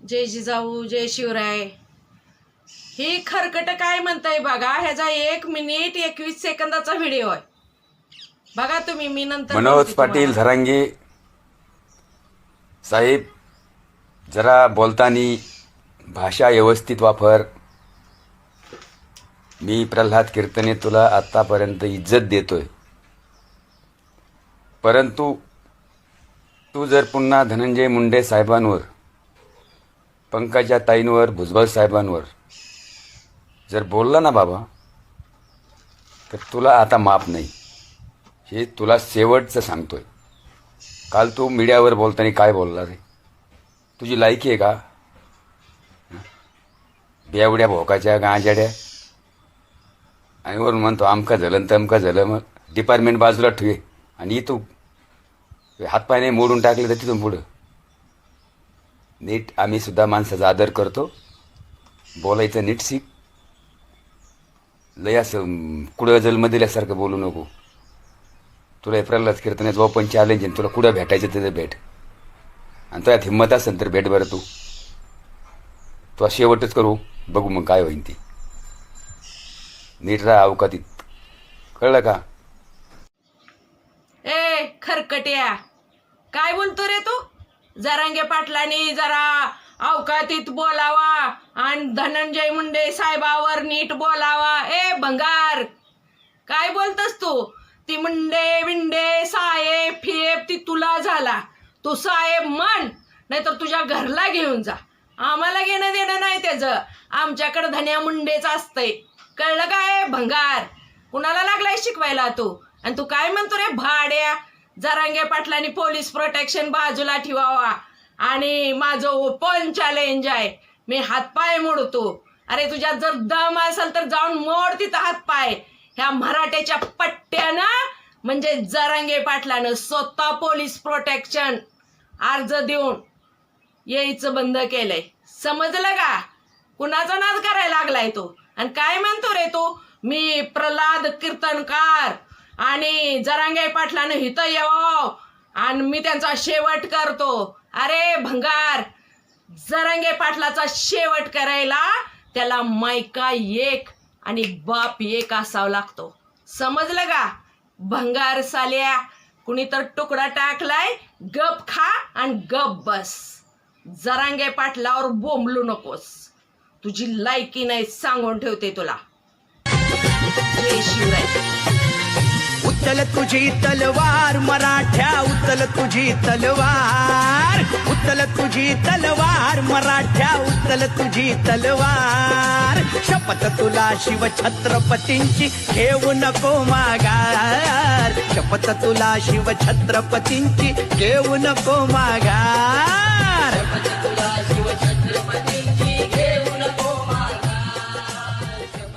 जय जिजाऊ जय शिवराय. ही खरकट काय म्हणताय बघा ह्याचा एक मिनिट एकवीस सेकंदाचा व्हिडिओ आहे. बघा तुम्ही मी नंतर मनोज पाटील. धरांगे साहेब जरा बोलतानी भाषा व्यवस्थित वापर. मी प्रल्हाद कीर्तने तुला आतापर्यंत इज्जत देतोय. परंतु तू जर पुन्हा धनंजय मुंडे साहेबांवर पंकजा ताईंवर भुजबळ साहेबांवर. जर बोलला ना बाबा तर तुला आता माफ नाही. हे तुला शेवटचं सांगतोय. काल तू मीडियावर बोलताना काय बोलला रे? तुझी लायकी आहे का? बेवड्या भोकाच्या गांजाड्या. आणि वरून म्हणतो आमका झालं तर अमका झालं मग डिपार्टमेंट बाजूला ठेवे. आणि तू हातपायने मोडून टाकले तर तिथून पुढं. नीट आम्ही सुद्धा माणसाचा आदर करतो. बोलायचं नीट शिक लय असं कुडं जन्म दिल्यासारखं बोलू नको. तुला हे प्रल्हाद जो पण चॅलेंज आहे तुला कुठं भेटायचं तिथं भेट. आणि तुझ्यात हिंमत असेल तर भेट बरं तू. तू शेवटच करू बघू मग काय होईन ती. नीट राहा अवकातीत. कळलं का? ए खरकट्या. काय बोलतो रे तू? जरांगे पाटलांनी जरा अवकातीत बोलावा आणि धनंजय मुंडे साहेबावर नीट बोलावा. ए भंगार! काय बोलतस तू? ती मुंडे विंडे साहेब फिएब ती तुला झाला. तू साहेब म्हण नाहीतर तुझ्या घरला घेऊन जा. आम्हाला घेणं देणं नाही त्याचं. आमच्याकडं धन्या मुंडेच असतंय. कळलं काय? भंगार! कुणाला लागलाय शिकवायला तू? आणि तू काय म्हणतो रे भाड्या? जरांगे पाटलांनी पोलीस प्रोटेक्शन बाजूला ठेवावा. आणि माझं ओपन चॅलेंज आहे. मी हातपाय मोडतो. अरे तुझ्यात जर दम असेल तर जाऊन मोड तिथं हातपाय. ह्या मराठ्याच्या पट्ट्यानं म्हणजे जरांगे पाटलानं स्वतः पोलीस प्रोटेक्शन अर्ज देऊन यायचं बंद केलंय. समजलं का? कुणाचा नाद करायला लागलाय तो? आणि काय म्हणतो रे तू? मी प्रल्हाद कीर्तनकार. आणि जरांगे पाटलानं हिथं यावं. आणि मी त्यांचा शेवट करतो. अरे भंगार. जरांगे पाटलाचा शेवट करायला त्याला मायका एक आणि बाप एक असावा लागतो. समजलं का? भंगार साल्या कुणी तर तुकडा टाकलाय गप खा आणि गप बस. जरांगे पाटलावर बोंबलू नकोस. तुझी लायकी नाही सांगून ठेवते तुला. जय शिवराय. उचल तुझी तलवार मराठ्या उचल तुझी तलवार. उचल तुझी तलवार मराठ्या उचल तुझी तलवार. शपथ तुला शिव छत्रपतींची घेऊ नको मागार शपथ तुला शिव छत्रपतींची घेऊ नको मागार